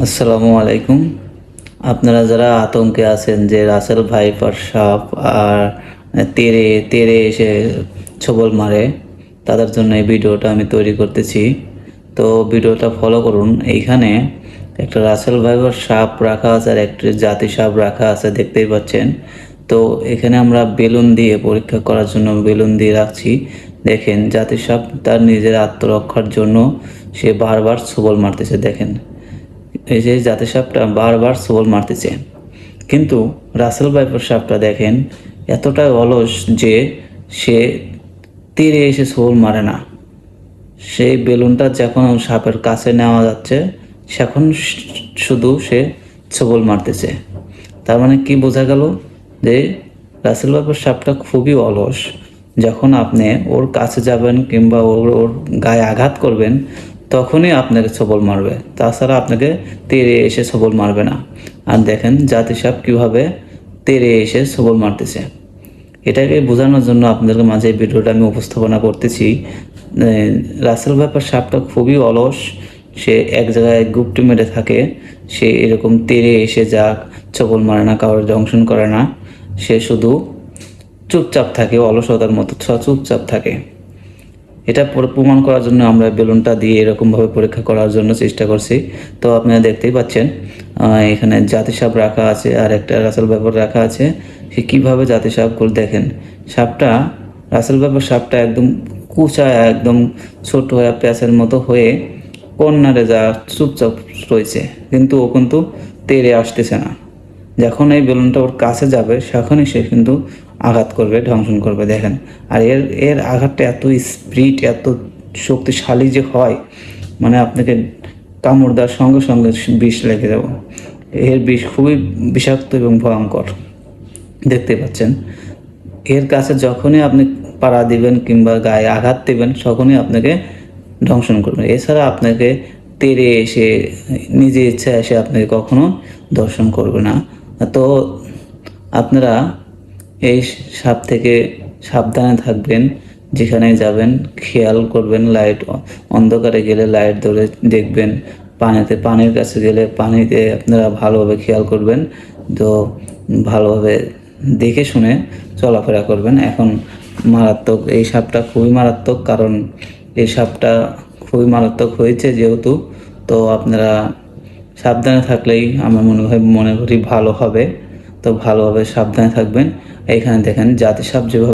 আসসালামু আলাইকুম। আপনারা যারা আতঙ্কে আছেন যে রাসেল ভাইপার সাপ আর তেরে তেরে এসে ছবল মারে, তাদের জন্য এই ভিডিওটা আমি তৈরি করতেছি। তো ভিডিওটা ফলো করুন। এইখানে একটা রাসেল ভাইপার সাপ রাখা আছে আর একটি জাতি সাপ রাখা আছে, দেখতেই পাচ্ছেন। তো এখানে আমরা বেলুন দিয়ে পরীক্ষা করার জন্য বেলুন দিয়ে রাখছি। দেখেন জাতি সাপ তার নিজের আত্মরক্ষার জন্য সে বারবার ছবল মারতেছে, দেখেন। এই যে জাতি সাপটা বারবার সোল মারতেছে। কিন্তু রাসেল ভাইপার সাপটা দেখেন এতটাই অলস যে সে তীরে এসে সোল মারে না। সেই বেলুনটা যখন সাপের কাছে নেওয়া যাচ্ছে, সেখন শুধু সে ছবল মারতেছে। তার মানে কি বোঝা গেল যে রাসেল ভাইপার সাপটা খুবই অলস। যখন আপনি ওর কাছে যাবেন কিংবা ওর ওর গায়ে আঘাত করবেন তখনই আপনাকে সবল মারবে। তাছাড়া আপনাকে তেরে এসে সবল মারবে না। আর দেখেন জাতি সাপ কীভাবে তেরে এসে সবল মারতেছে। এটাকে বোঝানোর জন্য আপনাদের মাঝে ভিডিওটা আমি উপস্থাপনা করতেছি। রাসেল ব্যাপার সাপটা খুবই অলস। সে এক জায়গায় গুপ্তি মেরে থাকে। সে এরকম তেরে এসে যাক, ছবল মারে না কারোর জংশন করে না। সে শুধু চুপচাপ থাকে, অলসতার মতো চুপচাপ থাকে। এটা প্রমাণ করার জন্য আমরা বেলুনটা দিয়ে এরকমভাবে পরীক্ষা করার জন্য চেষ্টা করছি। তো আপনারা দেখতেই পাচ্ছেন এখানে জাতি সাপ রাখা আছে, আর একটা রাসেল ব্যাপার রাখা আছে। সে কীভাবে জাতি সাপ করে দেখেন? সাপটা, রাসেল ব্যাপার সাপটা একদম কুচা, একদম ছোট হয়ে প্যাঁচের মতো হয়ে কর্নারে যা চুপচাপ রয়েছে। কিন্তু ও কিন্তু তেড়ে আসতেছে না। যখন এই বেলুনটা ওর কাছে যাবে তখনই সে কিন্তু আঘাত করবে, ধ্বংসন করবে, দেখেন। আর এর এর আঘাতটা এত স্পিড, এত শক্তিশালী যে হয় মানে আপনাকে কামড় দেওয়ার সঙ্গে সঙ্গে বিষ লেগে যাব। এর বিষ খুবই বিষাক্ত এবং ভয়ঙ্কর। দেখতে পাচ্ছেন? এর কাছে যখনই আপনি পাড়া দিবেন কিংবা গায়ে আঘাত দেবেন, তখনই আপনাকে ধ্বংসন করবেন এছাড়া আপনাকে তেড়ে এসে, নিজে ইচ্ছা এসে আপনাকে কখনো দর্শন করবে না। তো আপনারা এই সাপ থেকে সাবধানে থাকবেন, যেখানে যাবেন, খেয়াল করবেন লাইট অন্ধকারে গেলে লাইট ধরে দেখবেন, পানিতে, পানির কাছে গেলে পানিতে আপনারা ভালোভাবে খেয়াল করবেন, তো ভালোভাবে দেখে শুনে চলাফেরা করবেন। এখন মারাত্মক, এই সাপটা খুবই মারাত্মক, কারণ এই সাপটা খুবই মারাত্মক হয়েছে যেহেতু, তো আপনারা সাবধানে থাকলেই আমার মনে হয়, মনে করি ভালো হবে। তো ভালোভাবে সাবধানে থাকবেন। এখানে দেখেন জাতি সাপ যেভাবে